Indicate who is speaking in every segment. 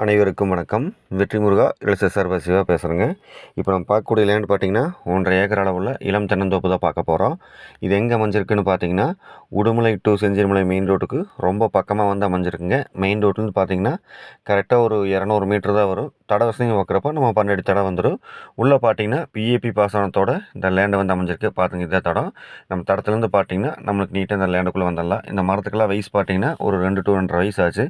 Speaker 1: அனைவருக்கும் வணக்கம். வெற்றி முருகா இளச சர்வ சிவா பேசுகிறேங்க இப்போ நம்ம பார்க்கக்கூடிய லேண்ட் பார்த்தீங்கன்னா ஒன்றரை ஏக்கர் அளவில் இளம் தென்னந்தோப்பு தான் பார்க்க போகிறோம் இது எங்கே அமைஞ்சிருக்குன்னு பார்த்தீங்கன்னா உடுமலை டு செஞ்சிருமலை மெயின் ரோட்டுக்கு ரொம்ப பக்கமாக வந்து அமைஞ்சிருக்குங்க. மெயின் ரோட்லேருந்து பார்த்தீங்கன்னா கரெக்டாக ஒரு இரநூறு மீட்டர் தான் வரும். தடை வசதி பார்க்குறப்ப நம்ம பன்னெண்டு தடை வந்துடும் உள்ளே பார்த்தீங்கன்னா பிஏபி பாசனத்தோட இந்த லேண்டை வந்து அமைஞ்சிருக்கு. பார்த்துங்க இதே தடம். நம்ம தடத்துலேருந்து பார்த்தீங்கன்னா நம்மளுக்கு நீட்டாக இந்த லேண்டுக்குள்ளே வந்துடலாம். இந்த மரத்துக்கெல்லாம் வயசு பார்த்தீங்கன்னா ஒரு ரெண்டு டூ ரெண்டரை வயசு ஆச்சு.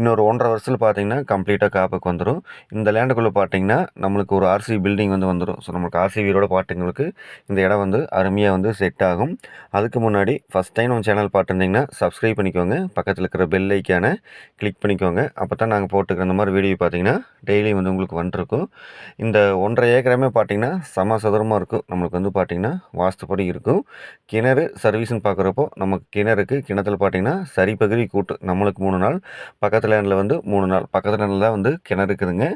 Speaker 1: இன்னொரு ஒன்றரை வருஷத்தில் பார்த்தீங்கன்னா கம்ப்ளீட்டாக காப்புக்கு வந்துடும் இந்த லேண்டுக்குள்ளே பார்த்தீங்கன்னா நம்மளுக்கு ஒரு ஆர்சி பில்டிங் வந்து வந்துடும் ஸோ நம்மளுக்கு ஆர்சி வீரோட பாட்டிங்களுக்கு இந்த இடம் வந்து அருமையாக வந்து செட் ஆகும். அதுக்கு முன்னாடி ஃபஸ்ட் டைம் நம்ம சேனல் பார்த்துருந்தீங்கன்னா சப்ஸ்கிரைப் பண்ணிக்கோங்க. பக்கத்தில் இருக்கிற பெல் ஐக்கானை கிளிக் பண்ணிக்கோங்க. அப்போ தான் நாங்கள் போட்டுக்கிற இந்த மாதிரி வீடியோ பார்த்தீங்கன்னா டெய்லி வந்து உங்களுக்கு வந்துருக்கும். இந்த ஒன்றரை ஏக்கரமே பார்த்தீங்கன்னா சம சதுரமாக இருக்கும். நம்மளுக்கு வந்து பார்த்திங்கன்னா வாஸ்துப்படி இருக்கும். கிணறு சர்வீஸ்னு பார்க்குறப்போ நமக்கு கிணறுக்கு கிணத்துல பார்த்திங்கன்னா சரி பகுதி கூட்டு நம்மளுக்கு மூணு நாள் பக்கத்து லேண்டில் வந்து மூணு நாள். பக்கத்து லேண்டில் தான் வந்து கிணறு இருக்குதுங்க.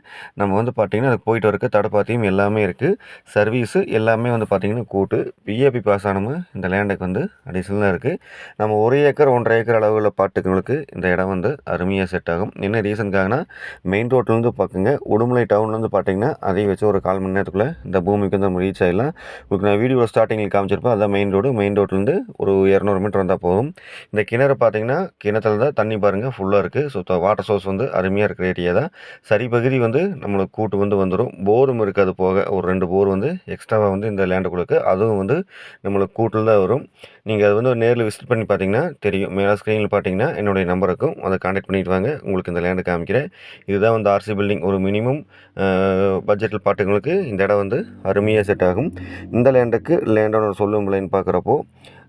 Speaker 1: நம்ம வந்து பார்த்திங்கன்னா அதுக்கு போயிட்டு வரக்கு தடப்பாத்தியும் எல்லாமே இருக்குது சர்வீஸு எல்லாமே வந்து பார்த்திங்கன்னா கூட்டு. பிஏபி பாஸ் ஆனவங்க இந்த லேண்டுக்கு வந்து அடிஷனலாக இருக்குது நம்ம ஒரு ஏக்கர் ஒன்றரை ஏக்கர் அளவில் பாட்டுங்களுக்கு இந்த இடம் வந்து அருமையாக செட் ஆகும். என்ன ரீசனுக்காகனா மெயின் ரோட்லேருந்து பார்க்குங்க உடுமலை டவுன்லேருந்து பார்த்தீங்கன்னா அதையும் வச்சு ஒரு கால் மணி நேரத்துக்குள்ளே இந்த பூமிக்கு வந்து நம்ம ரீச் ஆகிடலாம் உங்களுக்கு நான் வீடியோ ஸ்டார்டிங்கில் காமிச்சிருப்பேன் அதான் மெயின் ரோடு மெயின் ரோட்லேருந்து ஒரு இரநூறு மீட்டர் வந்தால் போதும். இந்த கிணறு பார்த்தீங்கன்னா கிணத்துல தான் தண்ணி பாருங்கள் ஃபுல்லாக இருக்குது ஸோ வாட்டர் சோர்ஸ் வந்து அருமையாக இருக்கிற ஏரியா தான். சரி பகுதி வந்து நம்மளுக்கு கூட்டு வந்து வந்துடும் போரும் இருக்குது அது போக ஒரு ரெண்டு போர் வந்து எக்ஸ்ட்ராவாக வந்து இந்த லேண்டுக்குள்ளுக்கு அதுவும் வந்து நம்மளுக்கு கூட்டில் தான் வரும். நீங்கள் அது வந்து நேரில் விசிட் பண்ணி பார்த்தீங்கன்னா தெரியும். மேலே ஸ்க்ரீனில் பார்த்தீங்கன்னா என்னுடைய நம்பருக்கும் அதை காண்டாக்ட் பண்ணிட்டு வாங்க. உங்களுக்கு இந்த லேண்டு காமிக்கிறேன். இதுதான் வந்து ஆர்சி பில்டிங் ஒரு மினிமம் பட்ஜெட்டில் பாட்டுங்களுக்கு இந்த இடம் வந்து அருமையாக செட் ஆகும். இந்த லேண்டுக்கு லேண்டோட சொல்லும் விலைன்னு பார்க்குறப்போ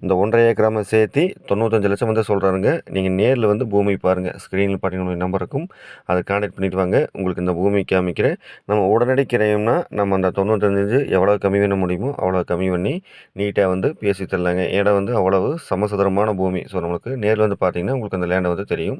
Speaker 1: இந்த ஒன்றரை ஏக்கராம சேர்த்து தொண்ணூத்தஞ்சு லட்சம் வந்து சொல்கிறாருங்க நீங்கள் நேரில் வந்து பூமி பாருங்கள் ஸ்க்ரீனில் பார்த்தீங்கன்னா நம்பருக்கும் அதை காண்டாக்ட் பண்ணிட்டு வாங்க. உங்களுக்கு இந்த பூமி காமிக்கிறேன் நம்ம உடனடி கிரையம்னா நம்ம அந்த தொண்ணூத்தஞ்சு எவ்வளோ கம்மி பண்ண முடியுமோ அவ்வளோ கம்மி பண்ணி நீட்டாக வந்து பேசி தரலாங்க. இடம் வந்து அவ்வளவு சமசதுரமான பூமி. ஸோ நம்மளுக்கு நேரில் வந்து பார்த்தீங்கன்னா உங்களுக்கு அந்த லேண்டை வந்து தெரியும்.